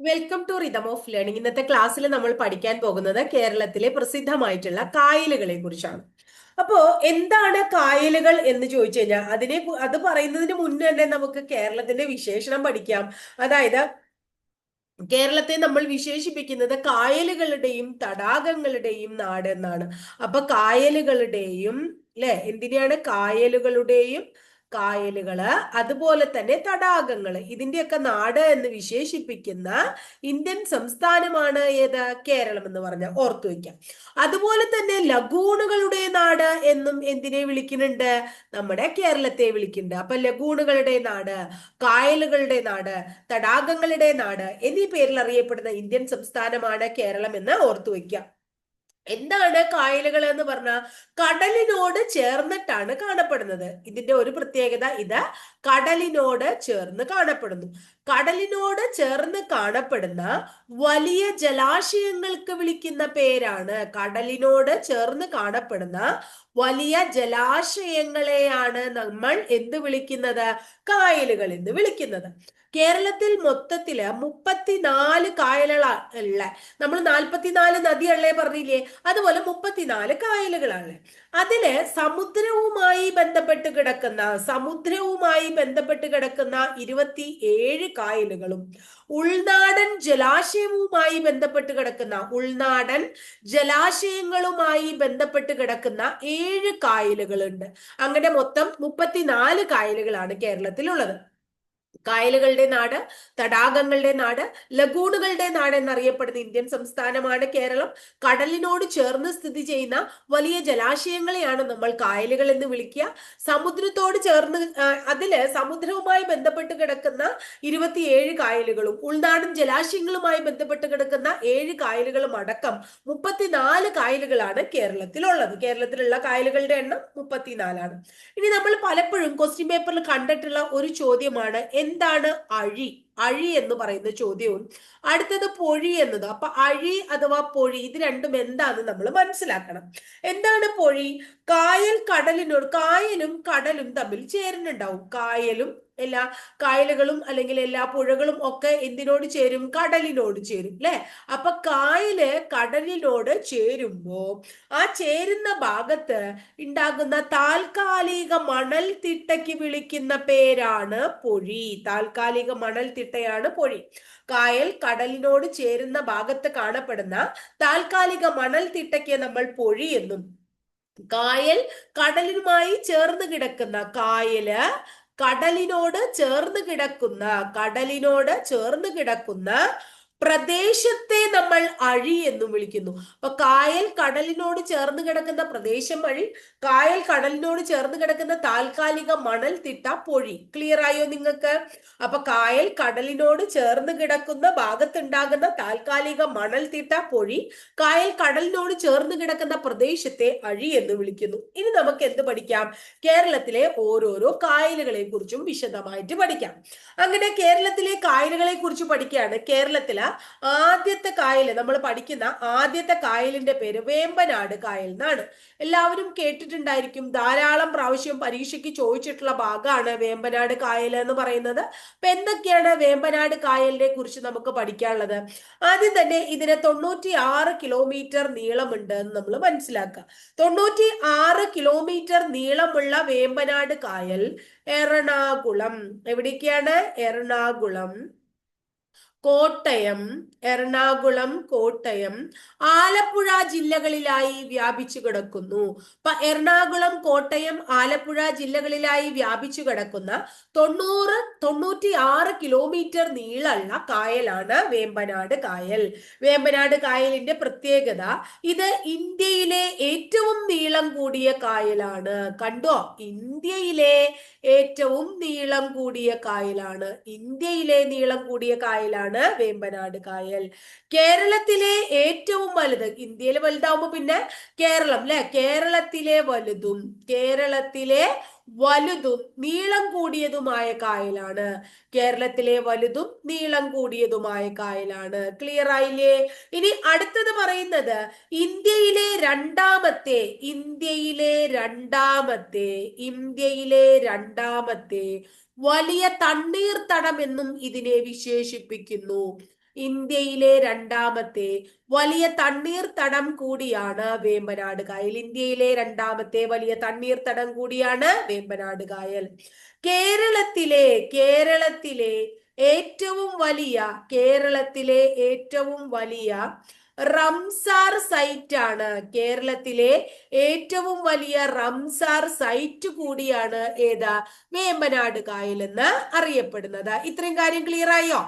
Welcome to rhythm of learning ഇന്നത്തെ ക്ലാസ്സിൽ നമ്മൾ പഠിക്കാൻ പോകുന്നത് കേരളത്തിലെ പ്രസിദ്ധമായിട്ടുള്ള കായലുകളെ കുറിച്ചാണ്. അപ്പോ എന്താണ് കായലുകൾ എന്ന് ചോദിച്ചു കഴിഞ്ഞാൽ അതിനെ അത് പറയുന്നതിന് മുന്നേ തന്നെ നമുക്ക് കേരളത്തിന്റെ വിശേഷണം പഠിക്കാം. അതായത് കേരളത്തെ നമ്മൾ വിശേഷിപ്പിക്കുന്നത് കായലുകളുടെയും തടാകങ്ങളുടെയും നാട് എന്നാണ് അപ്പൊ കായലുകളുടെയും അല്ലെ എന്തിനാണ് കായലുകളുടെയും കായലുകൾ അതുപോലെ തന്നെ തടാകങ്ങൾ ഇതിന്റെയൊക്കെ നാട് എന്ന് വിശേഷിപ്പിക്കുന്ന ഇന്ത്യൻ സംസ്ഥാനമാണ് ഏത്? കേരളം എന്ന് പറഞ്ഞ ഓർത്തു വയ്ക്കാം. അതുപോലെ തന്നെ ലഗൂണുകളുടെ നാട് എന്നും എന്തിനെ വിളിക്കുന്നുണ്ട്? നമ്മുടെ കേരളത്തെ വിളിക്കുന്നുണ്ട്. അപ്പൊ ലഗൂണുകളുടെ നാട് കായലുകളുടെ നാട് തടാകങ്ങളുടെ നാട് എന്നീ പേരിൽ അറിയപ്പെടുന്ന ഇന്ത്യൻ സംസ്ഥാനമാണ് കേരളം എന്ന് ഓർത്തു വയ്ക്കുക എന്താണ് കായലുകൾ എന്ന് പറഞ്ഞാൽ കടലിനോട് ചേർന്നിട്ടാണ് കാണപ്പെടുന്നത്. ഇതിന്റെ ഒരു പ്രത്യേകത ഇത് കടലിനോട് ചേർന്ന് കാണപ്പെടുന്നു. കടലിനോട് ചേർന്ന് കാണപ്പെടുന്ന വലിയ ജലാശയങ്ങൾക്ക് വിളിക്കുന്ന പേരാണ്. കടലിനോട് ചേർന്ന് കാണപ്പെടുന്ന വലിയ ജലാശയങ്ങളെയാണ് നമ്മൾ എന്ത് വിളിക്കുന്നത്? കായലുകൾ എന്ന് വിളിക്കുന്നത്. കേരളത്തിൽ മൊത്തത്തിൽ മുപ്പത്തിനാല് കായലുകളാണ് നമ്മൾ നാൽപ്പത്തിനാല് നദിയല്ലേ പറഞ്ഞില്ലേ? അതുപോലെ മുപ്പത്തിനാല് കായലുകളാണ് അതിൽ സമുദ്രവുമായി ബന്ധപ്പെട്ട് കിടക്കുന്ന സമുദ്രവുമായി ബന്ധപ്പെട്ട് കിടക്കുന്ന ഇരുപത്തി ഏഴ് കായലുകളും ഉൾനാടൻ ജലാശയവുമായി ബന്ധപ്പെട്ട് കിടക്കുന്ന ഉൾനാടൻ ജലാശയങ്ങളുമായി ബന്ധപ്പെട്ട് കിടക്കുന്ന ഏഴ് കായലുകളുണ്ട്. അങ്ങനെ മൊത്തം മുപ്പത്തിനാല് കായലുകളാണ് കേരളത്തിലുള്ളത്. കായലുകളുടെ നാട് തടാകങ്ങളുടെ നാട് ലഗൂണുകളുടെ നാട് എന്നറിയപ്പെടുന്ന ഇന്ത്യൻ സംസ്ഥാനമാണ് കേരളം. കടലിനോട് ചേർന്ന് സ്ഥിതി ചെയ്യുന്ന വലിയ ജലാശയങ്ങളെയാണ് നമ്മൾ കായലുകൾ എന്ന് വിളിക്കുക. സമുദ്രത്തോട് ചേർന്ന് അതിൽ സമുദ്രവുമായി ബന്ധപ്പെട്ട് കിടക്കുന്ന ഇരുപത്തിയേഴ് കായലുകളും ഉൾനാടൻ ജലാശയങ്ങളുമായി ബന്ധപ്പെട്ട് കിടക്കുന്ന ഏഴ് കായലുകളും അടക്കം മുപ്പത്തിനാല് കായലുകളാണ് കേരളത്തിലുള്ളത്. കേരളത്തിലുള്ള കായലുകളുടെ എണ്ണം മുപ്പത്തിനാലാണ്. ഇനി നമ്മൾ പലപ്പോഴും ക്വസ്റ്റ്യൻ പേപ്പറിൽ കണ്ടിട്ടുള്ള ഒരു ചോദ്യമാണ് എന്താണ് അഴി? അഴി എന്ന് പറയുന്ന ചോദ്യവും അടുത്തത് പൊഴി എന്നത്. അപ്പൊ അഴി അഥവാ പൊഴി ഇത് രണ്ടും എന്താന്ന് നമ്മൾ മനസ്സിലാക്കണം. എന്താണ് പൊഴി? കായൽ കടലിനോട് കായലും കടലും തമ്മിൽ ചേരുന്നുണ്ടാവും. കായലും എല്ലാ കായലുകളും അല്ലെങ്കിൽ എല്ലാ പുഴകളും ഒക്കെ എന്തിനോട് ചേരും? കടലിനോട് ചേരും അല്ലെ അപ്പൊ കായൽ കടലിനോട് ചേരുമ്പോ ആ ചേരുന്ന ഭാഗത്ത് ഉണ്ടാകുന്ന താൽക്കാലിക മണൽ തിട്ടയ്ക്ക് വിളിക്കുന്ന പേരാണ് പൊഴി. താൽക്കാലിക മണൽ തിട്ടയാണ് പൊഴി. കായൽ കടലിനോട് ചേരുന്ന ഭാഗത്ത് കാണപ്പെടുന്ന താൽക്കാലിക മണൽ തിട്ടയ്ക്ക് നമ്മൾ പൊഴി എന്നും. കായൽ കടലിനുമായി ചേർന്ന് കിടക്കുന്ന കായൽ കടലിനോട് ചേർന്ന് കിടക്കുന്ന കടലിനോട് ചേർന്ന് കിടക്കുന്ന പ്രദേശത്തെ നമ്മൾ അഴി എന്നും വിളിക്കുന്നു. അപ്പൊ കായൽ കടലിനോട് ചേർന്ന് കിടക്കുന്ന പ്രദേശം വഴി കായൽ കടലിനോട് ചേർന്ന് കിടക്കുന്ന താൽക്കാലിക മണൽ തിട്ട പൊഴി. ക്ലിയർ ആയോ നിങ്ങൾക്ക്? അപ്പൊ കായൽ കടലിനോട് ചേർന്ന് കിടക്കുന്ന ഭാഗത്തുണ്ടാകുന്ന താൽക്കാലിക മണൽ തിട്ട പൊഴി കായൽ കടലിനോട് ചേർന്ന് കിടക്കുന്ന പ്രദേശത്തെ അഴി എന്ന് വിളിക്കുന്നു. ഇനി നമുക്ക് എന്ത് പഠിക്കാം? കേരളത്തിലെ ഓരോരോ കായലുകളെ കുറിച്ചും വിശദമായിട്ട് പഠിക്കാം. അങ്ങനെ കേരളത്തിലെ കായലുകളെ കുറിച്ച് പഠിക്കുകയാണ്. കേരളത്തിലെ ആദ്യത്തെ കായൽ നമ്മൾ പഠിക്കുന്ന ആദ്യത്തെ കായലിന്റെ പേര് വേമ്പനാട് കായൽ എന്നാണ്. എല്ലാവരും കേട്ടിട്ടുണ്ടായിരിക്കും ധാരാളം പ്രാവശ്യം പരീക്ഷയ്ക്ക് ചോദിച്ചിട്ടുള്ള ഭാഗമാണ് വേമ്പനാട് കായൽ എന്ന് പറയുന്നത്. അപ്പൊ എന്തൊക്കെയാണ് വേമ്പനാട് കായലിനെ കുറിച്ച് നമുക്ക് പഠിക്കാനുള്ളത്? ആദ്യം തന്നെ ഇതിന് തൊണ്ണൂറ്റി ആറ് കിലോമീറ്റർ നീളമുണ്ട് എന്ന് നമ്മൾ മനസ്സിലാക്കുക. തൊണ്ണൂറ്റി ആറ് കിലോമീറ്റർ നീളമുള്ള വേമ്പനാട് കായൽ എറണാകുളം. എവിടേക്കാണ്? എറണാകുളം. കോട്ടയം എറണാകുളം കോട്ടയം ആലപ്പുഴ ജില്ലകളിലായി വ്യാപിച്ചു കിടക്കുന്നു. ഇപ്പൊ എറണാകുളം കോട്ടയം ആലപ്പുഴ ജില്ലകളിലായി വ്യാപിച്ചു കിടക്കുന്ന തൊണ്ണൂറ് തൊണ്ണൂറ്റി ആറ് കിലോമീറ്റർ നീളമുള്ള കായലാണ് വേമ്പനാട് കായൽ. വേമ്പനാട് കായലിന്റെ പ്രത്യേകത ഇത് ഇന്ത്യയിലെ ഏറ്റവും നീളം കൂടിയ കായലാണ്. കണ്ടോ? ഇന്ത്യയിലെ ഏറ്റവും നീളം കൂടിയ കായലാണ്. ഇന്ത്യയിലെ നീളം കൂടിയ കായലാണ് വേമ്പനാട് കായൽ. കേരളത്തിലെ ഏറ്റവും വലുത് ഇന്ത്യയിലെ വലുതാവുമ്പോ പിന്നെ കേരളം അല്ലെ കേരളത്തിലെ വലുതും കേരളത്തിലെ വലുതും നീളം കൂടിയതുമായ കായലാണ്. കേരളത്തിലെ വലുതും നീളം കൂടിയതുമായ കായലാണ്. ക്ലിയർ ആയില്ലേ? ഇനി അടുത്തത് പറയുന്നത് ഇന്ത്യയിലെ രണ്ടാമത്തെ ഇന്ത്യയിലെ രണ്ടാമത്തെ ഇന്ത്യയിലെ രണ്ടാമത്തെ വലിയ തണ്ണീർത്തടം എന്നും ഇതിനെ വിശേഷിപ്പിക്കുന്നു. ഇന്ത്യയിലെ രണ്ടാമത്തെ വലിയ തണ്ണീർത്തടം കൂടിയാണ് വേമ്പനാട് കായൽ. ഇന്ത്യയിലെ രണ്ടാമത്തെ വലിയ തണ്ണീർത്തടം കൂടിയാണ് വേമ്പനാട് കായൽ. കേരളത്തിലെ കേരളത്തിലെ ഏറ്റവും വലിയ കേരളത്തിലെ ഏറ്റവും വലിയ റംസാർ സൈറ്റ് ആണ്. കേരളത്തിലെ ഏറ്റവും വലിയ റംസാർ സൈറ്റ് കൂടിയാണ് ഏതാ? വേമ്പനാട് കായൽ എന്ന് അറിയപ്പെടുന്നത്. ഇത്രയും കാര്യം ക്ലിയർ ആയോ?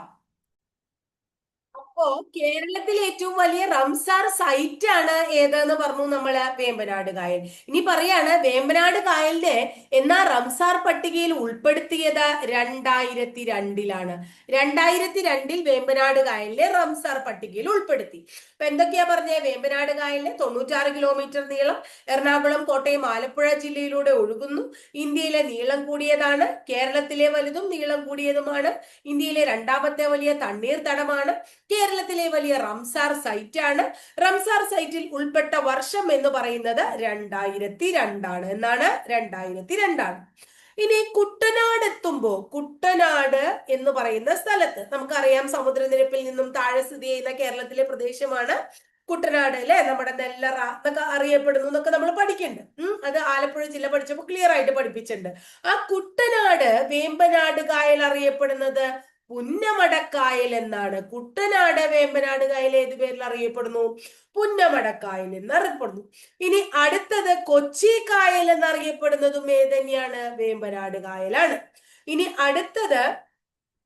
അപ്പോ കേരളത്തിലെ ഏറ്റവും വലിയ റംസാർ സൈറ്റ് ആണ് ഏതെന്ന് പറഞ്ഞു നമ്മൾ വേമ്പനാട് കായൽ. ഇനി പറയാണ് വേമ്പനാട് കായലിനെ എന്നാ റംസാർ പട്ടികയിൽ ഉൾപ്പെടുത്തിയത് രണ്ടായിരത്തി രണ്ടിലാണ് രണ്ടായിരത്തി രണ്ടിൽ വേമ്പനാട് കായലിനെ റംസാർ പട്ടികയിൽ ഉൾപ്പെടുത്തി. അപ്പൊ എന്തൊക്കെയാ പറഞ്ഞേ? വേമ്പനാട് കായലിന് തൊണ്ണൂറ്റാറ് കിലോമീറ്റർ നീളം എറണാകുളം കോട്ടയം ആലപ്പുഴ ജില്ലയിലൂടെ ഒഴുകുന്നു. ഇന്ത്യയിലെ നീളം കൂടിയതാണ്. കേരളത്തിലെ വലുതും നീളം കൂടിയതുമാണ്. ഇന്ത്യയിലെ രണ്ടാമത്തെ വലിയ തണ്ണീർത്തടമാണ് കേരളത്തിലെ വലിയ റംസാർ സൈറ്റ് ആണ് റംസാർ സൈറ്റിൽ ഉൾപ്പെട്ട വർഷം എന്ന് പറയുന്നത് രണ്ടായിരത്തി രണ്ടാണ് എന്നാണ് രണ്ടായിരത്തി രണ്ടാണ് ഇനി കുട്ടനാട് എത്തുമ്പോ കുട്ടനാട് എന്ന് പറയുന്ന സ്ഥലത്ത് നമുക്കറിയാം സമുദ്രനിരപ്പിൽ നിന്നും താഴെ സ്ഥിതി ചെയ്യുന്ന കേരളത്തിലെ പ്രദേശമാണ് കുട്ടനാട് അല്ലെ? നമ്മുടെ നെല്ലറ എന്നൊക്കെ അറിയപ്പെടുന്നു എന്നൊക്കെ നമ്മൾ പഠിക്കണ്ട്. ഉം അത് ആലപ്പുഴ ജില്ല പഠിച്ചപ്പോൾ ക്ലിയർ ആയിട്ട് പഠിപ്പിച്ചിട്ടുണ്ട്. ആ കുട്ടനാട് വേമ്പനാട് കായൽ അറിയപ്പെടുന്നത് പുന്നമടക്കായൽ എന്നാണ് കുട്ടനാട് വേമ്പനാട് കായൽ ഏത് പേരിൽ അറിയപ്പെടുന്നു? പുന്നമടക്കായൽ എന്ന് അറിയപ്പെടുന്നു ഇനി അടുത്തത് കൊച്ചി കായൽ എന്നറിയപ്പെടുന്നതും ഏതന്നെയാണ്? വേമ്പനാട് കായലാണ്. ഇനി അടുത്തത്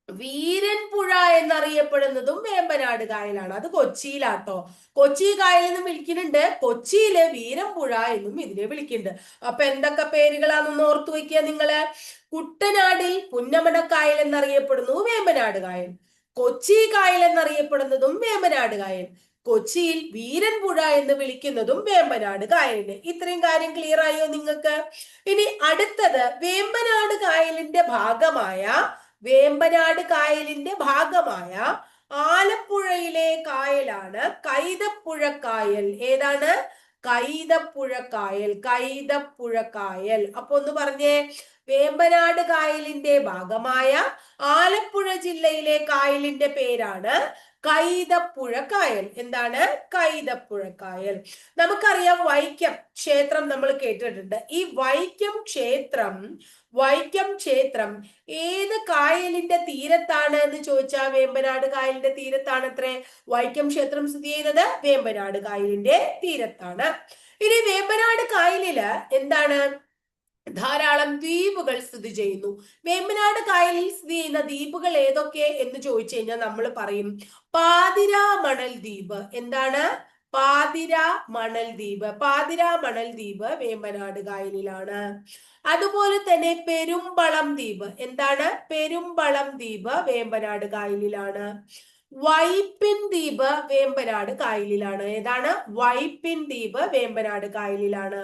വീരൻപുഴ എന്നറിയപ്പെടുന്നതും വേമ്പനാട് കായലാണ്. അത് കൊച്ചിയിലാട്ടോ. കൊച്ചി കായൽ എന്നും വിളിക്കുന്നുണ്ട്. കൊച്ചിയിലെ വീരൻപുഴ എന്നും ഇതിനെ വിളിക്കുന്നുണ്ട്. അപ്പൊ എന്തൊക്കെ പേരുകളാണെന്ന് ഓർത്തു വയ്ക്കുക നിങ്ങൾ. കുട്ടനാടിൽ പുന്നമടക്കായൽ എന്നറിയപ്പെടുന്നു വേമ്പനാട് കായൽ. കൊച്ചി കായൽ എന്നറിയപ്പെടുന്നതും വേമ്പനാട് കായൽ. കൊച്ചിയിൽ വീരൻപുഴ എന്ന് വിളിക്കുന്നതും വേമ്പനാട് കായലിന്. ഇത്രയും കാര്യം ക്ലിയർ ആയോ നിങ്ങൾക്ക്? ഇനി അടുത്തത് വേമ്പനാട് കായലിന്റെ ഭാഗമായ വേമ്പനാട് കായലിന്റെ ഭാഗമായ ആലപ്പുഴയിലെ കായലാണ് കൈതപ്പുഴ കായൽ. ഏതാണ്? കൈതപ്പുഴ കായൽ കൈതപ്പുഴ കായൽ. അപ്പൊ ഒന്ന് പറഞ്ഞേ വേമ്പനാട് കായലിന്റെ ഭാഗമായ ആലപ്പുഴ ജില്ലയിലെ കായലിന്റെ പേരാണ് കൈതപ്പുഴ കായൽ. എന്താണ്? കൈതപ്പുഴ കായൽ. നമുക്കറിയാം വൈക്കം ക്ഷേത്രം നമ്മൾ കേട്ടിട്ടുണ്ട്. ഈ വൈക്കം ക്ഷേത്രം വൈക്കം ക്ഷേത്രം. ഏത് കായലിന്റെ തീരത്താണ് എന്ന് ചോദിച്ചാൽ വേമ്പനാട് കായലിന്റെ തീരത്താണ് അത്രേ. വൈക്കം ക്ഷേത്രം സ്ഥിതി ചെയ്യുന്നത് വേമ്പനാട് കായലിന്റെ തീരത്താണ്. ഇനി വേമ്പനാട് കായലിൽ എന്താണ്? ധാരാളം ദ്വീപുകൾ സ്ഥിതി ചെയ്യുന്നു. വേമ്പനാട് കായലിൽ സ്ഥിതി ചെയ്യുന്ന ദ്വീപുകൾ ഏതൊക്കെ എന്ന് ചോദിച്ചു കഴിഞ്ഞാൽ നമ്മൾ പറയും. പാതിരാമണൽ ദ്വീപ്. എന്താണ്? പാതിര മണൽ ദ്വീപ്. പാതിര മണൽ ദ്വീപ് വേമ്പനാട് കായലിലാണ്. അതുപോലെ തന്നെ പെരുമ്പളം ദ്വീപ്. എന്താണ്? പെരുമ്പളം ദ്വീപ് വേമ്പനാട് കായലിലാണ്. വൈപ്പിൻ ദ്വീപ് വേമ്പനാട് കായലിലാണ്. ഏതാണ്? വൈപ്പിൻ ദ്വീപ് വേമ്പനാട് കായലിലാണ്.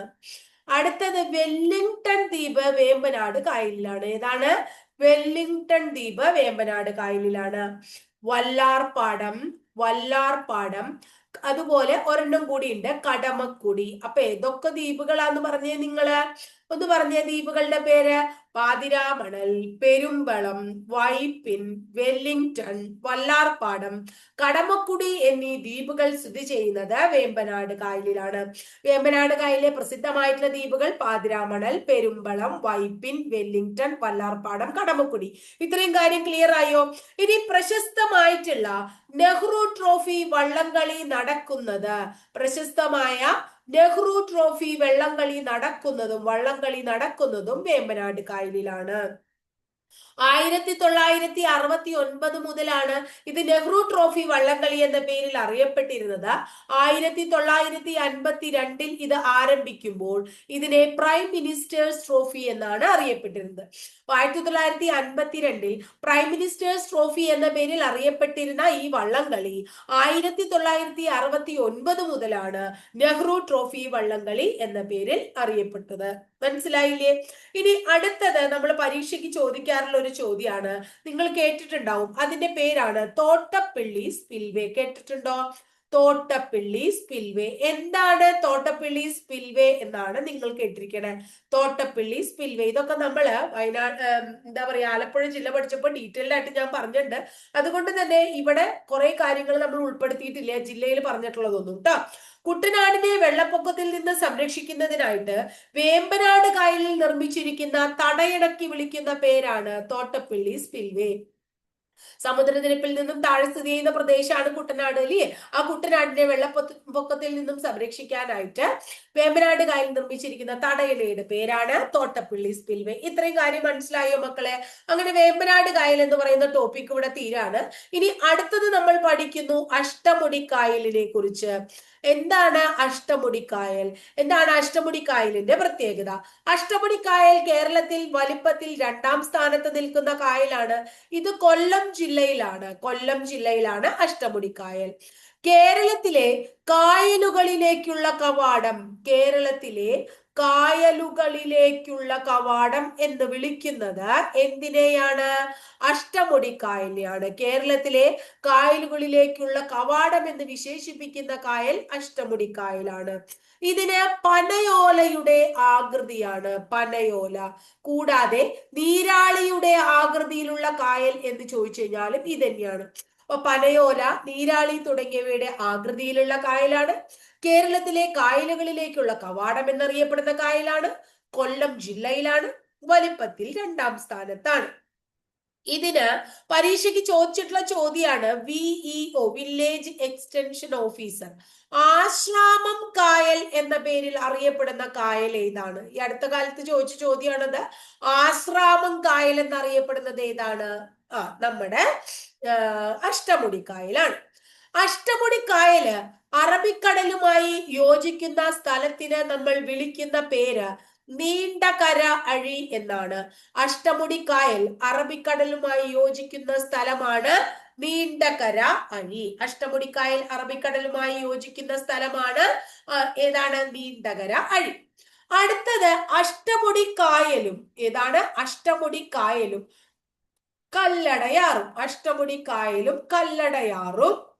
അടുത്തത് വെല്ലിംഗ്ടൺ ദ്വീപ് വേമ്പനാട് കായലിലാണ്. ഏതാണ്? വെല്ലിംഗ്ടൺ ദ്വീപ് വേമ്പനാട് കായലിലാണ്. വല്ലാർപാടം വല്ലാർപാടം അതുപോലെ ഒരെണ്ണം കൂടി ഉണ്ട് കടമക്കുടി. അപ്പൊ ഏതൊക്കെ ദ്വീപുകളാന്ന് പറഞ്ഞേ നിങ്ങൾ? ഒന്ന് പറഞ്ഞ ദ്വീപുകളുടെ പേര്? പാതിരാമണൽ പെരുമ്പളം വൈപ്പിൻ വെല്ലിംഗ്ടൺ വല്ലാർപ്പാടം കടമക്കുടി എന്നീ ദ്വീപുകൾ സ്ഥിതി ചെയ്യുന്നത് വേമ്പനാട് കായലിലാണ്. വേമ്പനാട് കായലിലെ പ്രസിദ്ധമായിട്ടുള്ള ദ്വീപുകൾ പാതിരാമണൽ പെരുമ്പളം വൈപ്പിൻ വെല്ലിംഗ്ടൺ വല്ലാർപ്പാടം കടമക്കുടി. ഇത്രയും കാര്യം ക്ലിയർ ആയോ? ഇനി പ്രശസ്തമായിട്ടുള്ള നെഹ്റു ട്രോഫി വള്ളംകളി നടക്കുന്നത് പ്രശസ്തമായ നെഹ്റു ട്രോഫി വെള്ളംകളി നടക്കുന്നതും വള്ളംകളി നടക്കുന്നതും വേമ്പനാട് കായലിലാണ്. ആയിരത്തി തൊള്ളായിരത്തി അറുപത്തി ഒൻപത് മുതലാണ് ഇത് നെഹ്റു ട്രോഫി വള്ളംകളി എന്ന പേരിൽ അറിയപ്പെട്ടിരുന്നത്. ആയിരത്തി തൊള്ളായിരത്തി അൻപത്തി രണ്ടിൽ ഇത് ആരംഭിക്കുമ്പോൾ ഇതിനെ പ്രൈം മിനിസ്റ്റേഴ്സ് ട്രോഫി എന്നാണ് അറിയപ്പെട്ടിരുന്നത്. ആയിരത്തി തൊള്ളായിരത്തി അൻപത്തിരണ്ടിൽ പ്രൈം മിനിസ്റ്റേഴ്സ് ട്രോഫി എന്ന പേരിൽ അറിയപ്പെട്ടിരുന്ന ഈ വള്ളംകളി ആയിരത്തി തൊള്ളായിരത്തി അറുപത്തി ഒൻപത് മുതലാണ് നെഹ്റു ട്രോഫി വള്ളംകളി എന്ന പേരിൽ അറിയപ്പെട്ടത്. മനസ്സിലായില്ലേ? ഇനി അടുത്തത് നമ്മൾ പരീക്ഷയ്ക്ക് ചോദിക്കാറുള്ള ഒരു ചോദ്യമാണ് നിങ്ങൾ കേട്ടിട്ടുണ്ടാവും. അതിന്റെ പേരാണ് തോട്ടപ്പള്ളി സ്പിൽവേ. കേട്ടിട്ടുണ്ടോ? തോട്ടപ്പള്ളി സ്പിൽവേ. എന്താണ് തോട്ടപ്പള്ളി സ്പിൽവേ എന്നാണ് നിങ്ങൾ കേട്ടിരിക്കണേ. തോട്ടപ്പള്ളി സ്പിൽവേ. ഇതൊക്കെ നമ്മൾ വയനാട് എന്താ പറയാ ആലപ്പുഴ ജില്ല പഠിച്ചപ്പോൾ ഡീറ്റെയിൽഡ് ആയിട്ട് ഞാൻ പറഞ്ഞിട്ടുണ്ട്. അതുകൊണ്ട് തന്നെ ഇവിടെ കുറെ കാര്യങ്ങൾ നമ്മൾ ഉൾപ്പെടുത്തിയിട്ടില്ല. ജില്ലയിൽ പറഞ്ഞിട്ടുള്ളതൊന്നും കേട്ടോ കുട്ടനാടിനെ വെള്ളപ്പൊക്കത്തിൽ നിന്ന് സംരക്ഷിക്കുന്നതിനായിട്ട് വേമ്പനാട് കായലിൽ നിർമ്മിച്ചിരിക്കുന്ന തടയിടക്കി വിളിക്കുന്ന പേരാണ് തോട്ടപ്പള്ളി സ്പിൽവേ. സമുദ്രനിരപ്പിൽ നിന്നും താഴെ സ്ഥിതി ചെയ്യുന്ന പ്രദേശമാണ് കുട്ടനാട് അല്ലേ ആ കുട്ടനാടിനെ വെള്ളപ്പൊക്കത്തിൽ നിന്നും സംരക്ഷിക്കാനായിട്ട് വേമ്പനാട് കായൽ നിർമ്മിച്ചിരിക്കുന്ന തടയിലയുടെ പേരാണ് തോട്ടപ്പള്ളി സ്പിൽവേ. ഇത്രയും കാര്യം മനസ്സിലായോ മക്കളെ? അങ്ങനെ വേമ്പനാട് കായൽ എന്ന് പറയുന്ന ടോപ്പിക് ഇവിടെ തീരാണ്. ഇനി അടുത്തത് നമ്മൾ പഠിക്കുന്നു അഷ്ടമുടി കായലിനെ കുറിച്ച്. എന്താണ് അഷ്ടമുടിക്കായൽ? എന്താണ് അഷ്ടമുടിക്കായലിന്റെ പ്രത്യേകത? അഷ്ടമുടിക്കായൽ കേരളത്തിൽ വലിപ്പത്തിൽ രണ്ടാം സ്ഥാനത്ത് നിൽക്കുന്ന കായലാണ്. ഇത് കൊല്ലം ജില്ലയിലാണ് കൊല്ലം ജില്ലയിലാണ് അഷ്ടമുടി കായൽ കേരളത്തിലെ കായലുകളിലേക്കുള്ള കവാടം കേരളത്തിലെ കായലുകളിലേക്കുള്ള കവാടം എന്ന് വിളിക്കുന്നത് എന്തിനെയാണ്? അഷ്ടമുടി കായലിനെയാണ് കേരളത്തിലെ കായലുകളിലേക്കുള്ള കവാടം എന്ന് വിശേഷിപ്പിക്കുന്ന കായൽ അഷ്ടമുടി കായലാണ് ഇതിന് പനയോലയുടെ ആകൃതിയാണ്. പനയോല. കൂടാതെ നീരാളിയുടെ ആകൃതിയിലുള്ള കായൽ എന്ന് ചോദിച്ചു കഴിഞ്ഞാലും ഇതന്നെയാണ്. തന്നെയാണ് അപ്പൊ പനയോല നീരാളി തുടങ്ങിയവയുടെ ആകൃതിയിലുള്ള കായലാണ്. കേരളത്തിലെ കായലുകളിലേക്കുള്ള കവാടം എന്നറിയപ്പെടുന്ന കായലാണ്. കൊല്ലം ജില്ലയിലാണ്. വലിപ്പത്തിൽ രണ്ടാം സ്ഥാനത്താണ്. ഇതിന് പരീക്ഷയ്ക്ക് ചോദിച്ചിട്ടുള്ള ചോദ്യമാണ് VEO village extension officer Ashramam കായൽ എന്ന പേരിൽ അറിയപ്പെടുന്ന കായൽ ഏതാണ്? ഈ അടുത്ത കാലത്ത് ചോദിച്ച ചോദ്യമാണത്. ആശ്രാമം കായൽ എന്നറിയപ്പെടുന്നത് ഏതാണ്? ആ നമ്മുടെ അഷ്ടമുടി കായലാണ്. അഷ്ടമുടി കായൽ അറബിക്കടലുമായി യോജിക്കുന്ന സ്ഥലത്തിന് നമ്മൾ വിളിക്കുന്ന പേര് നീണ്ട കര അഴി എന്നാണ്. അഷ്ടമുടി കായൽ അറബിക്കടലുമായി യോജിക്കുന്ന സ്ഥലമാണ് നീണ്ട കര അഴി. അഷ്ടമുടി കായൽ അറബിക്കടലുമായി യോജിക്കുന്ന സ്ഥലമാണ് ഏതാണ്? നീണ്ടകര അഴി. അടുത്തത് അഷ്ടമുടി കായലും. ഏതാണ്? അഷ്ടമുടി കായലും. കല്ലടയാറും. അഷ്ടമുടി കായലും കല്ലടയാറും.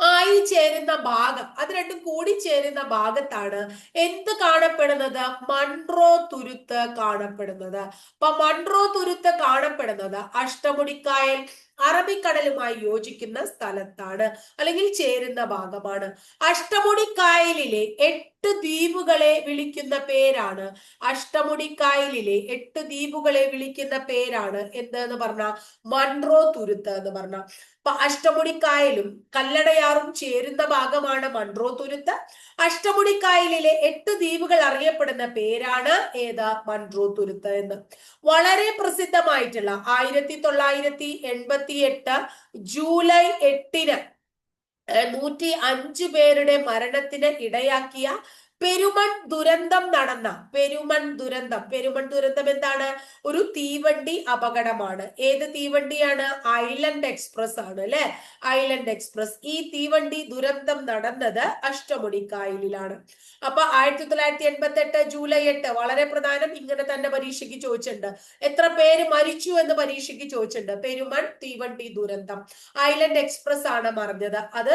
ആയി ചേരുന്ന ഭാഗം അത് രണ്ടും കൂടി ചേരുന്ന ഭാഗത്താണ് എന്ത് കാണപ്പെടുന്നത്? മൺട്രോ തുരുത്ത് കാണപ്പെടുന്നത്. അപ്പൊ മൺട്രോ തുരുത്ത് കാണപ്പെടുന്നത് അഷ്ടമുടിക്കായൽ അറബിക്കടലുമായി യോജിക്കുന്ന സ്ഥലത്താണ് അല്ലെങ്കിൽ ചേരുന്ന ഭാഗമാണ്. അഷ്ടമുടിക്കായലിലെ എട്ട് ദ്വീപുകളെ വിളിക്കുന്ന പേരാണ്. അഷ്ടമുടിക്കായലിലെ എട്ട് ദ്വീപുകളെ വിളിക്കുന്ന പേരാണ് എന്തെന്ന് പറഞ്ഞ? മൺറോ തുരുത്ത് എന്ന് പറഞ്ഞ. അപ്പൊ അഷ്ടമുടിക്കായലും കല്ലടയാറും ചേരുന്ന ഭാഗമാണ് മൺറോ തുരുത്ത്. അഷ്ടമുടിക്കായലിലെ എട്ട് ദ്വീപുകൾ അറിയപ്പെടുന്ന പേരാണ് ഏതാ? മൺറോ തുരുത്ത് എന്ന്. വളരെ പ്രസിദ്ധമായിട്ടുള്ള ആയിരത്തി തൊള്ളായിരത്തി എൺപത്തി എട്ട് ജൂലൈ എട്ടിന് നൂറ്റി അഞ്ച് പേരുടെ മരണത്തിന് ഇടയാക്കിയ പെരുമൺ ദുരന്തം നടന്ന പെരുമൺ ദുരന്തം. പെരുമൺ ദുരന്തം എന്താണ്? ഒരു തീവണ്ടി അപകടമാണ്. ഏത് തീവണ്ടിയാണ്? ഐലൻഡ് എക്സ്പ്രസ് ആണ് അല്ലെ? Island Express. ഈ തീവണ്ടി ദുരന്തം നടന്നത് അഷ്ടമുടി കായലിലാണ് അപ്പൊ ആയിരത്തി തൊള്ളായിരത്തി എൺപത്തി എട്ട് ജൂലൈ എട്ട് വളരെ പ്രധാനം ഇങ്ങനെ തന്നെ പരീക്ഷയ്ക്ക് ചോദിച്ചിട്ടുണ്ട്. എത്ര പേര് മരിച്ചു എന്ന് പരീക്ഷയ്ക്ക് ചോദിച്ചിട്ടുണ്ട്. പെരുമൺ തീവണ്ടി ദുരന്തം. ഐലൻഡ് എക്സ്പ്രസ് ആണ് മറിഞ്ഞത്. അത്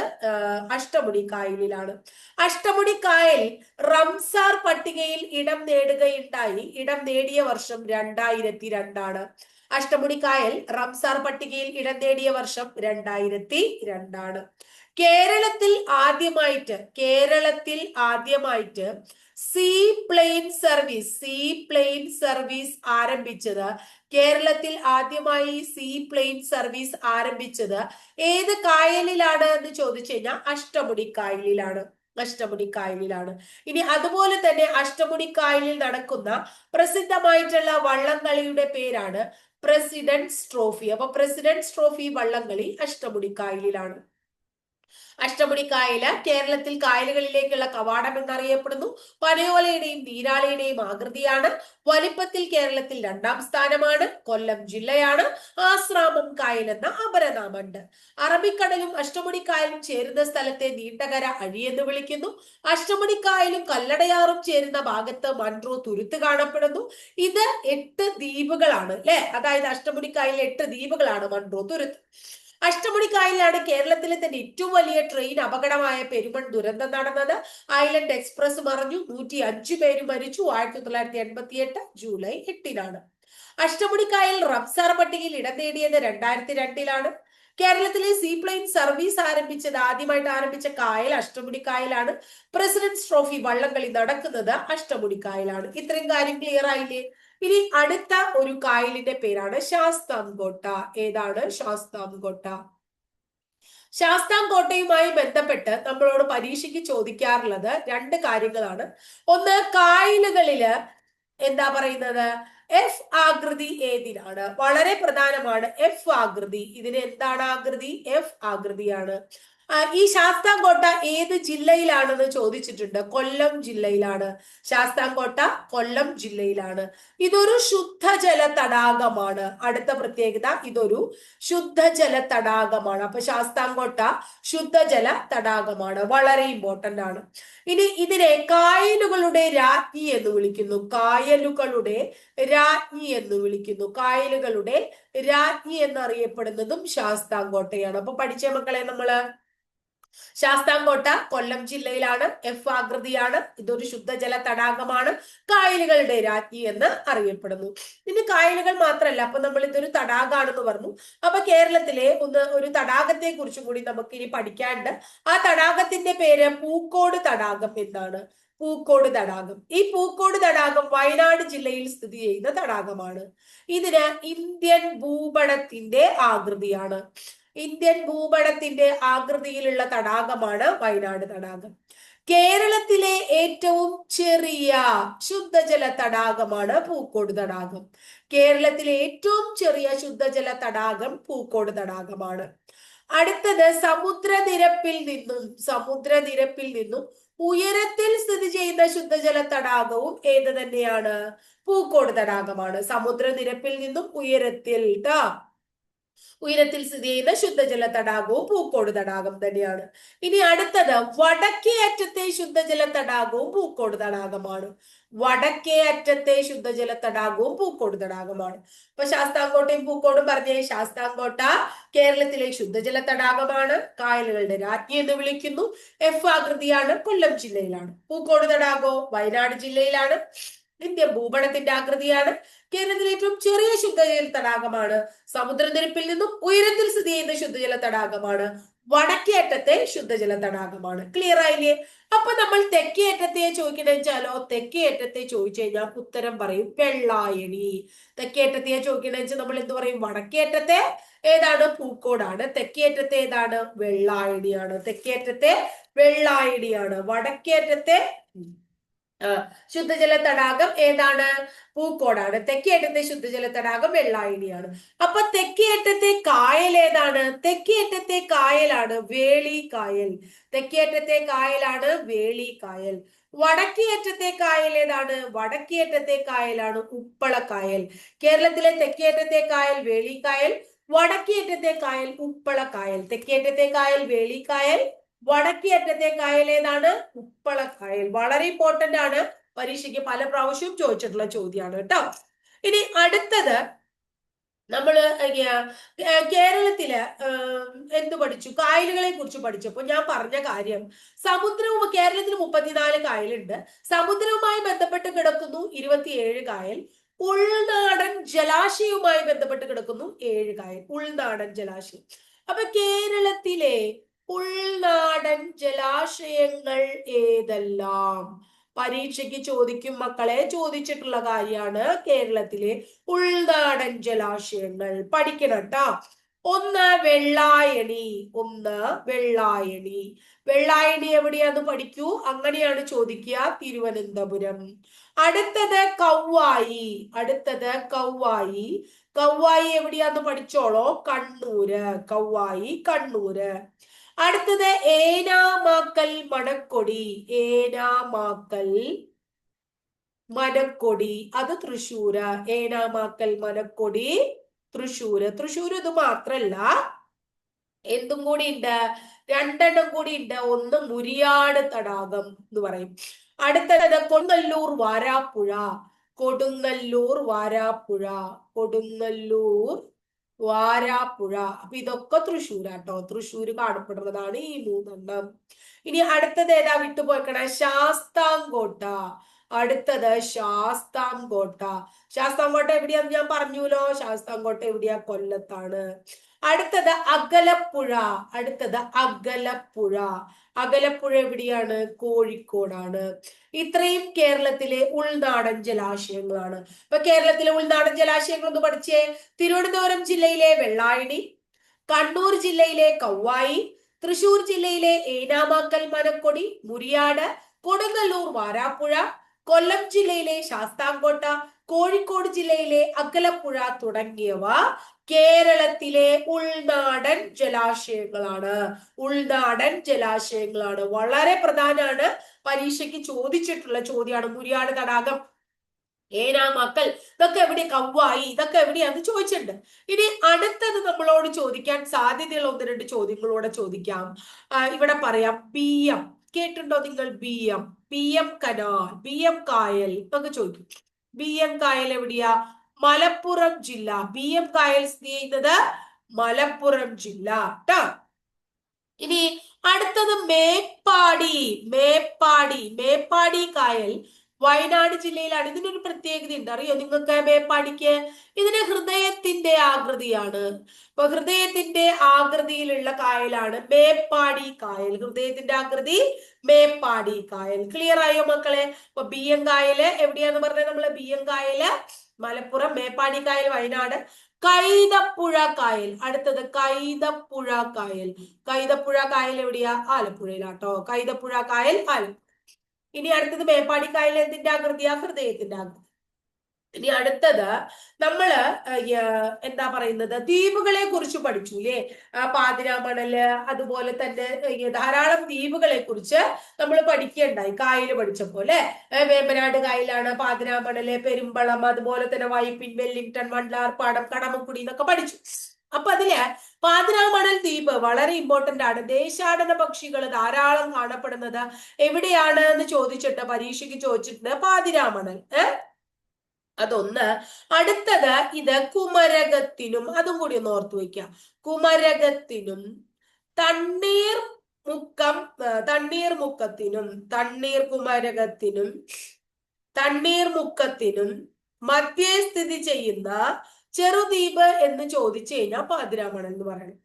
അഷ്ടമുടി കായലിലാണ് അഷ്ടമുടി കായൽ റംസാർ പട്ടികയിൽ ഇടം നേടുകയുണ്ടായി. ഇടം നേടിയ വർഷം രണ്ടായിരത്തി രണ്ടാണ് അഷ്ടമുടി കായൽ റംസാർ പട്ടികയിൽ ഇടം നേടിയ വർഷം രണ്ടായിരത്തി രണ്ടാണ് കേരളത്തിൽ ആദ്യമായിട്ട് കേരളത്തിൽ ആദ്യമായിട്ട് sea plane service sea plane service ആരംഭിച്ചത് കേരളത്തിൽ ആദ്യമായി സീ പ്ലെയിൻ സർവീസ് ആരംഭിച്ചത് ഏത് കായലിലാണ് എന്ന് ചോദിച്ചു കഴിഞ്ഞാൽ അഷ്ടമുടി കായലിലാണ് അഷ്ടമുടി കായലിലാണ് ഇനി അതുപോലെ തന്നെ അഷ്ടമുടി കായലിൽ നടക്കുന്ന പ്രസിദ്ധമായിട്ടുള്ള വള്ളംകളിയുടെ പേരാണ് പ്രസിഡന്റ്സ് ട്രോഫി. അപ്പൊ പ്രസിഡന്റ്സ് ട്രോഫി വള്ളംകളി അഷ്ടമുടി കായലിലാണ് അഷ്ടമുടി കായൽ കേരളത്തിൽ കായലുകളിലേക്കുള്ള കവാടം എന്നറിയപ്പെടുന്നു. പനയോലയുടെയും നീരാലയുടെയും ആകൃതിയാണ്. വലിപ്പത്തിൽ കേരളത്തിൽ രണ്ടാം സ്ഥാനമാണ്. കൊല്ലം ജില്ലയാണ്. ആശ്രാമം കായൽ എന്ന അപരനാമുണ്ട് അറബിക്കടലും അഷ്ടമുടി കായലും ചേരുന്ന സ്ഥലത്തെ നീണ്ടകര അഴി എന്ന് വിളിക്കുന്നു. അഷ്ടമുടിക്കായലും കല്ലടയാറും ചേരുന്ന ഭാഗത്ത് മൺട്രോ തുരുത്ത് കാണപ്പെടുന്നു. ഇത് എട്ട് ദ്വീപുകളാണ് അല്ലെ? അതായത് അഷ്ടമുടി കായലിൽ എട്ട് ദ്വീപുകളാണ് മൺട്രോ തുരുത്ത്. അഷ്ടമുടി കായലിലാണ് കേരളത്തിലെ തന്നെ ഏറ്റവും വലിയ ട്രെയിൻ അപകടമായ പെരുമൺ ദുരന്തം നടന്നത്. ഐലൻഡ് എക്സ്പ്രസ് മറിഞ്ഞു. നൂറ്റി അഞ്ചു പേര് മരിച്ചു. ആയിരത്തി തൊള്ളായിരത്തി എൺപത്തി എട്ട് ജൂലൈ എട്ടിനാണ്. അഷ്ടമുടിക്കായൽ റംസാർ പട്ടികയിൽ ഇടം നേടിയത് രണ്ടായിരത്തി രണ്ടിലാണ് കേരളത്തിലെ സീപ്ലെയിൻ സർവീസ് ആരംഭിച്ചത് ആദ്യമായിട്ട് ആരംഭിച്ച കായൽ അഷ്ടമുടിക്കായലാണ്. പ്രസിഡന്റ്സ് ട്രോഫി വള്ളംകളി നടക്കുന്നത് അഷ്ടമുടിക്കായലാണ്. ഇത്രയും കാര്യം ക്ലിയർ ആയില്ലേ? ഇനി അടുത്ത ഒരു കായലിന്റെ പേരാണ് ശാസ്താംകോട്ട. ഏതാണ് ശാസ്താംകോട്ട? ശാസ്താംകോട്ടയുമായി ബന്ധപ്പെട്ട് നമ്മളോട് പരീക്ഷയ്ക്ക് ചോദിക്കാറുള്ളത് രണ്ട് കാര്യങ്ങളാണ്. ഒന്ന് കായലുകളിൽ എന്താ പറയുന്നത്? എഫ് ആകൃതി ഏതിനാണ് വളരെ പ്രധാനമാണ് എഫ് ആകൃതി. ഇതിന് എന്താണ് ആകൃതി? എഫ് ആകൃതിയാണ്. ഈ ശാസ്താംകോട്ട ഏത് ജില്ലയിലാണെന്ന് ചോദിച്ചിട്ടുണ്ട്. കൊല്ലം ജില്ലയിലാണ്. ശാസ്താംകോട്ട കൊല്ലം ജില്ലയിലാണ്. ഇതൊരു ശുദ്ധജല തടാകമാണ്. അടുത്ത പ്രത്യേകത ഇതൊരു ശുദ്ധജല തടാകമാണ്. അപ്പൊ ശാസ്താംകോട്ട ശുദ്ധജല തടാകമാണ്. വളരെ ഇമ്പോർട്ടന്റ് ആണ്. ഇനി ഇതിനെ കായലുകളുടെ രാജ്ഞി എന്ന് വിളിക്കുന്നു. കായലുകളുടെ രാജ്ഞി എന്ന് വിളിക്കുന്നു. കായലുകളുടെ രാജ്ഞി എന്നറിയപ്പെടുന്നതും ശാസ്താംകോട്ടയാണ്. അപ്പൊ പഠിച്ച മക്കളെ നമ്മൾ. ശാസ്താംകോട്ട കൊല്ലം ജില്ലയിലാണ് എഫ് ആകൃതിയാണ്. ഇതൊരു ശുദ്ധജല തടാകമാണ്. കായലുകളുടെ രാജ്ഞി എന്ന് അറിയപ്പെടുന്നു. ഇനി കായലുകൾ മാത്രമല്ല അപ്പൊ നമ്മൾ ഇതൊരു തടാകമാണെന്ന് പറഞ്ഞു. അപ്പൊ കേരളത്തിലെ ഒന്ന് ഒരു തടാകത്തെ കുറിച്ചും കൂടി നമുക്ക് ഇനി പഠിക്കാനുണ്ട്. ആ തടാകത്തിന്റെ പേര് പൂക്കോട് തടാകം എന്നാണ്. പൂക്കോട് തടാകം. ഈ പൂക്കോട് തടാകം വയനാട് ജില്ലയിൽ സ്ഥിതി ചെയ്യുന്ന തടാകമാണ്. ഇതിന് ഇന്ത്യൻ ഭൂപടത്തിന്റെ ആകൃതിയാണ്. ഇന്ത്യൻ ഭൂപടത്തിന്റെ ആകൃതിയിലുള്ള തടാകമാണ് വയനാട് തടാകം. കേരളത്തിലെ ഏറ്റവും ചെറിയ ശുദ്ധജല തടാകമാണ് പൂക്കോട് തടാകം. കേരളത്തിലെ ഏറ്റവും ചെറിയ ശുദ്ധജല തടാകം പൂക്കോട് തടാകമാണ്. അടുത്തത് സമുദ്രനിരപ്പിൽ നിന്നും സമുദ്രനിരപ്പിൽ നിന്നും ഉയരത്തിൽ സ്ഥിതി ചെയ്യുന്ന ശുദ്ധജല തടാകവും ഏത് തന്നെയാണ്? പൂക്കോട് തടാകമാണ്. സമുദ്രനിരപ്പിൽ നിന്നും ഉയരത്തിൽ ട്ടാ. ഉയരത്തിൽ സ്ഥിതി ചെയ്യുന്ന ശുദ്ധജല തടാകവും പൂക്കോട് തടാകം തന്നെയാണ്. ഇനി അടുത്തത് വടക്കേ അറ്റത്തെ ശുദ്ധജല തടാകവും പൂക്കോട് തടാകമാണ്. വടക്കേ അറ്റത്തെ ശുദ്ധജല തടാകവും പൂക്കോട് തടാകമാണ്. ഇപ്പൊ ശാസ്താംകോട്ടയും പൂക്കോടും പറഞ്ഞേ ശാസ്താംകോട്ട കേരളത്തിലെ ശുദ്ധജല തടാകമാണ്. കായലുകളുടെ രാജ്ഞി എന്ന് വിളിക്കുന്നു. എഫ് ആകൃതിയാണ് കൊല്ലം ജില്ലയിലാണ്. പൂക്കോട് തടാകോ വയനാട് ജില്ലയിലാണ്. ഇന്ത്യൻ ഭൂപടത്തിന്റെ ആകൃതിയാണ്. കേരളത്തിലെ ഏറ്റവും ചെറിയ ശുദ്ധജല തടാകമാണ്. സമുദ്രനിരപ്പിൽ നിന്നും ഉയരത്തിൽ സ്ഥിതി ചെയ്യുന്ന ശുദ്ധജല തടാകമാണ്. വടക്കേ അറ്റത്തെ ശുദ്ധജല തടാകമാണ്. ക്ലിയർ ആയില്ലേ? അപ്പൊ നമ്മൾ തെക്കേ അറ്റത്തെ ചോദിക്കണമെന്ന് വെച്ചാലോ? തെക്കേ അറ്റത്തെ ചോദിച്ചു കഴിഞ്ഞാൽ ഉത്തരം പറയും വെള്ളായണി. തെക്കേ അറ്റത്തെ ചോദിക്കണ വെച്ചാൽ നമ്മൾ എന്ത് പറയും? വടക്കേ അറ്റത്തെ ഏതാണ്? പൂക്കോടാണ്. തെക്കേ അറ്റത്തെ ഏതാണ്? വെള്ളായണിയാണ്. തെക്കേ അറ്റത്തെ വെള്ളായണിയാണ്. വടക്കേ അറ്റത്തെ ശുദ്ധജല തടാകം ഏതാണ്? പൂക്കോടാണ്. തെക്കേറ്റത്തെ ശുദ്ധജല തടാകം വെള്ളായണിയാണ്. അപ്പൊ തെക്കേറ്റത്തെ കായൽ ഏതാണ്? തെക്കേറ്റത്തെ കായലാണ് വേളി കായൽ. തെക്കേറ്റത്തെ കായലാണ് വേളി കായൽ. വടക്കേറ്റത്തെ കായൽ ഏതാണ്? വടക്കേറ്റത്തെ കായലാണ് ഉപ്പളക്കായൽ കേരളത്തിലെ തെക്കേറ്റത്തെ കായൽ വേളിക്കായൽ വടക്കേറ്റത്തെ കായൽ ഉപ്പളക്കായൽ തെക്കേറ്റത്തെ കായൽ വേളിക്കായൽ വടക്കേ അറ്റത്തെ കായൽ ഏതാണ് ഉപ്പളക്കായൽ. വളരെ ഇമ്പോർട്ടന്റ് ആണ് പരീക്ഷയ്ക്ക് പല പ്രാവശ്യവും ചോദിച്ചിട്ടുള്ള ചോദ്യമാണ് കേട്ടോ. ഇനി അടുത്തത് നമ്മൾ കേരളത്തിൽ എന്ത് പഠിച്ചു? കായലുകളെ കുറിച്ച് പഠിച്ചപ്പോൾ ഞാൻ പറഞ്ഞ കാര്യം സമുദ്രവും കേരളത്തിൽ മുപ്പത്തിനാല് കായലുണ്ട്. സമുദ്രവുമായി ബന്ധപ്പെട്ട് കിടക്കുന്നു ഇരുപത്തിയേഴ് കായൽ. ഉൾനാടൻ ജലാശയവുമായി ബന്ധപ്പെട്ട് കിടക്കുന്നു ഏഴ് കായൽ. ഉൾനാടൻ ജലാശയം. അപ്പൊ കേരളത്തിലെ ഉൾനാടൻ ജലാശയങ്ങൾ ഏതെല്ലാം? പരീക്ഷയ്ക്ക് ചോദിക്കും മക്കളെ ചോദിച്ചിട്ടുള്ള കാര്യമാണ് കേരളത്തിലെ ഉൾനാടൻ ജലാശയങ്ങൾ. പഠിക്കണം ഒന്ന് വെള്ളായണി ഒന്ന് വെള്ളായണി. വെള്ളായണി എവിടെയാന്ന് പഠിക്കൂ? അങ്ങനെയാണ് ചോദിക്കുക തിരുവനന്തപുരം. അടുത്തത് കൗവായി അടുത്തത് കൗവായി. കൗവായി എവിടെയാന്ന് പഠിച്ചോളോ? കണ്ണൂര്. കൗവായി കണ്ണൂര്. അടുത്തത് ഏനാമാക്കൽ മണക്കൊടി ഏനാമാക്കൽ മനക്കൊടി അത് തൃശ്ശൂര്. ഏനാമാക്കൽ മനക്കൊടി തൃശ്ശൂര്. തൃശ്ശൂര് ഇത് മാത്രല്ല എന്തും കൂടി ഉണ്ട്. രണ്ടെണ്ണം കൂടി ഉണ്ട്. ഒന്ന് മുരിയാട് തടാകം എന്ന് പറയും. അടുത്തത് കൊടുങ്ങല്ലൂർ വാരാപ്പുഴ. കൊടുങ്ങല്ലൂർ വാരാപ്പുഴ. കൊടുങ്ങല്ലൂർ വാരാപ്പുഴ. അപ്പൊ ഇതൊക്കെ തൃശ്ശൂരാട്ടോ. തൃശ്ശൂർ കാണപ്പെടുന്നതാണ് ഈ മൂന്നെണ്ണം. ഇനി അടുത്തത് ഏതാ വിട്ടുപോയിക്കണ? ശാസ്താംകോട്ട. അടുത്തത് ശാസ്താംകോട്ട. ശാസ്താംകോട്ട എവിടെയാന്ന് ഞാൻ പറഞ്ഞുല്ലോ ശാസ്താംകോട്ട എവിടെയാ? കൊല്ലത്താണ്. അടുത്തത് അകലപ്പുഴ. അടുത്തത് അകലപ്പുഴ. അകലപ്പുഴ എവിടെയാണ്? കോഴിക്കോടാണ്. ഇത്രയും കേരളത്തിലെ ഉൾനാടൻ ജലാശയങ്ങളാണ്. ഇപ്പൊ കേരളത്തിലെ ഉൾനാടൻ ജലാശയങ്ങൾ ഒന്ന് പഠിച്ചേ. തിരുവനന്തപുരം ജില്ലയിലെ വെള്ളായണി കണ്ണൂർ ജില്ലയിലെ കൗവായി തൃശൂർ ജില്ലയിലെ ഏനാമാക്കൽ മനക്കൊടി മുരിയാട് കൊടുങ്ങല്ലൂർ വാരാപ്പുഴ കൊല്ലം ജില്ലയിലെ ശാസ്താംകോട്ട കോഴിക്കോട് ജില്ലയിലെ അകലപ്പുഴ തുടങ്ങിയവ കേരളത്തിലെ ഉൾനാടൻ ജലാശയങ്ങളാണ്. ഉൾനാടൻ ജലാശയങ്ങളാണ്. വളരെ പ്രധാനമാണ് പരീക്ഷയ്ക്ക് ചോദിച്ചിട്ടുള്ള ചോദ്യമാണ്. മുരിയാട് തടാകം. ഏനാ മക്കൾ ഇതൊക്കെ എവിടെ കവ്വായി ഇതൊക്കെ എവിടെയാന്ന് ചോദിച്ചിട്ടുണ്ട്. ഇനി അടുത്തത് നമ്മളോട് ചോദിക്കാൻ സാധ്യതയുള്ള ഒന്ന് രണ്ട് ചോദ്യങ്ങളോടെ ചോദിക്കാം. ഇവിടെ പറയാം. B M. കേട്ടിട്ടുണ്ടോ നിങ്ങൾ B M? B M canal B M കായൽ എന്നൊക്കെ ചോദിക്കും. ബി എം കായൽ എവിടെയാ? മലപ്പുറം ജില്ല. ബി എം കായൽ സ്ഥിതി ചെയ്യുന്നത് മലപ്പുറം ജില്ല കേട്ടോ ഇനി അടുത്തത് മേപ്പാടി. മേപ്പാടി. മേപ്പാടി കായൽ വയനാട് ജില്ലയിലാണ്. ഇതിനൊരു പ്രത്യേകതയുണ്ട്. അറിയോ? നിങ്ങൾക്ക് മേപ്പാടിക്ക് ഇതിന് ഹൃദയത്തിന്റെ ആകൃതിയാണ്. ഇപ്പൊ ഹൃദയത്തിന്റെ ആകൃതിയിലുള്ള കായലാണ് മേപ്പാടി കായൽ. ഹൃദയത്തിന്റെ ആകൃതി മേപ്പാടി കായൽ. ക്ലിയർ ആയോ മക്കളെ? ഇപ്പൊ ബി എം കായൽ എവിടെയാന്ന് പറഞ്ഞത് നമ്മൾ? എം കായൽ മലപ്പുറം മേപ്പാടി കായൽ വയനാട്. കൈതപ്പുഴ കായൽ. അടുത്തത് കൈതപ്പുഴ കായൽ. കൈതപ്പുഴ കായൽ എവിടെയാ? ആലപ്പുഴയിലാട്ടോ. കൈതപ്പുഴ കായൽ ആലപ്പുഴ. ഇനി അടുത്തത് മേപ്പാടിക്കായൽ എന്തിന്റെ ആകൃതിയാ? ഹൃദയത്തിന്റെ ആകൃതി. ഇനി അടുത്തത് നമ്മൾ എന്താ പറയുന്നത്? ദ്വീപുകളെ കുറിച്ച് പഠിച്ചു അല്ലേ പാതിരാമണൽ അതുപോലെ തന്നെ ധാരാളം ദ്വീപുകളെ കുറിച്ച് നമ്മൾ പഠിക്കുകയുണ്ടായി കായൽ പഠിച്ചപ്പോ അല്ലെ? വേമ്പനാട് കായലാണ് പാതിരാമണൽ പെരുമ്പളം അതുപോലെ തന്നെ വൈപ്പിൻ വെല്ലിംഗ്ടൺ വണ്ടാർപ്പാടം കടമക്കുടി എന്നൊക്കെ പഠിച്ചു. അപ്പൊ അതിൽ പാതിരാമണൽ ദ്വീപ് വളരെ ഇമ്പോർട്ടന്റ് ആണ്. ദേശാടന പക്ഷികൾ ധാരാളം കാണപ്പെടുന്നത് എവിടെയാണ് എന്ന് ചോദിച്ചിട്ട് പരീക്ഷയ്ക്ക് ചോദിച്ചിട്ടുണ്ട് പാതിരാമണൽ അതൊന്ന്. അടുത്തത് ഇത് കുമരകത്തിനും അതും കൂടി ഒന്ന് ഓർത്തു വയ്ക്കാം. കുമരകത്തിനും തണ്ണീർ മുക്കം തണ്ണീർ മുക്കത്തിനും തണ്ണീർ കുമരകത്തിനും തണ്ണീർ മുക്കത്തിനും മധ്യേ സ്ഥിതി ചെയ്യുന്ന ചെറുദ്വീപ് എന്ന് ചോദിച്ചു കഴിഞ്ഞാൽ പാതിരാമണൽ എന്ന് പറയണം.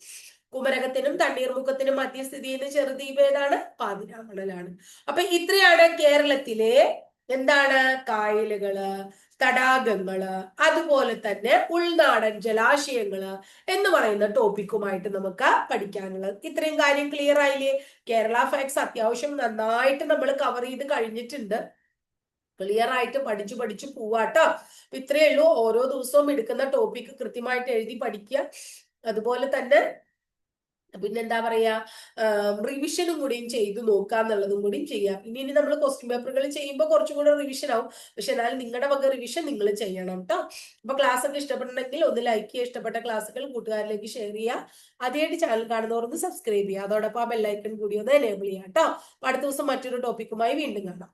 കുമരകത്തിനും തണ്ണീർമുഖത്തിനും മധ്യസ്ഥിതി ചെയ്യുന്ന ചെറുദ്വീപ് ഏതാണ്? പാതിരാമണലാണ്. അപ്പൊ ഇത്രയാണ് കേരളത്തിലെ എന്താണ്? കായലുകൾ തടാകങ്ങൾ അതുപോലെ തന്നെ ഉൾനാടൻ ജലാശയങ്ങൾ എന്ന് പറയുന്ന ടോപ്പിക്കുമായിട്ട് നമുക്ക് പഠിക്കാനുള്ളത്. ഇത്രയും കാര്യം ക്ലിയർ ആയില്ലേ? കേരള ഫാക്സ് അത്യാവശ്യം നന്നായിട്ട് നമ്മൾ കവർ ചെയ്ത് കഴിഞ്ഞിട്ടുണ്ട്. ക്ലിയർ ആയിട്ട് പഠിച്ചു പഠിച്ചു പോവാട്ടോ ഇത്രയേ ഉള്ളൂ. ഓരോ ദിവസവും എടുക്കുന്ന ടോപ്പിക് കൃത്യമായിട്ട് എഴുതി പഠിക്കുക. അതുപോലെ തന്നെ പിന്നെന്താ പറയാ റിവിഷനും കൂടിയും ചെയ്തു നോക്കുക എന്നുള്ളതും കൂടിയും ചെയ്യാം. ഇനി ഇനി നമ്മൾ ക്വസ്റ്റ്യൻ പേപ്പറുകൾ ചെയ്യുമ്പോൾ കുറച്ചും കൂടെ റിവിഷൻ ആവും. പക്ഷെ എന്നാലും നിങ്ങളുടെ വക റിവിഷൻ നിങ്ങൾ ചെയ്യണം കേട്ടോ അപ്പൊ ക്ലാസ് ഒക്കെ ഇഷ്ടപ്പെട്ടുണ്ടെങ്കിൽ ഒന്ന് ലൈക്ക് ചെയ്യുക. ഇഷ്ടപ്പെട്ട ക്ലാസ്സുകൾ കൂട്ടുകാരിലേക്ക് ഷെയർ ചെയ്യുക. അതേയായിട്ട് ചാനൽ കാണുന്നവർ ഒന്ന് സബ്സ്ക്രൈബ് ചെയ്യുക. അതോടൊപ്പം ആ ബെല്ലൈക്കൺ കൂടി ഒന്ന് എനേബിൾ ചെയ്യാം കേട്ടോ അടുത്ത ദിവസം മറ്റൊരു ടോപ്പിക്കുമായി വീണ്ടും കാണാം.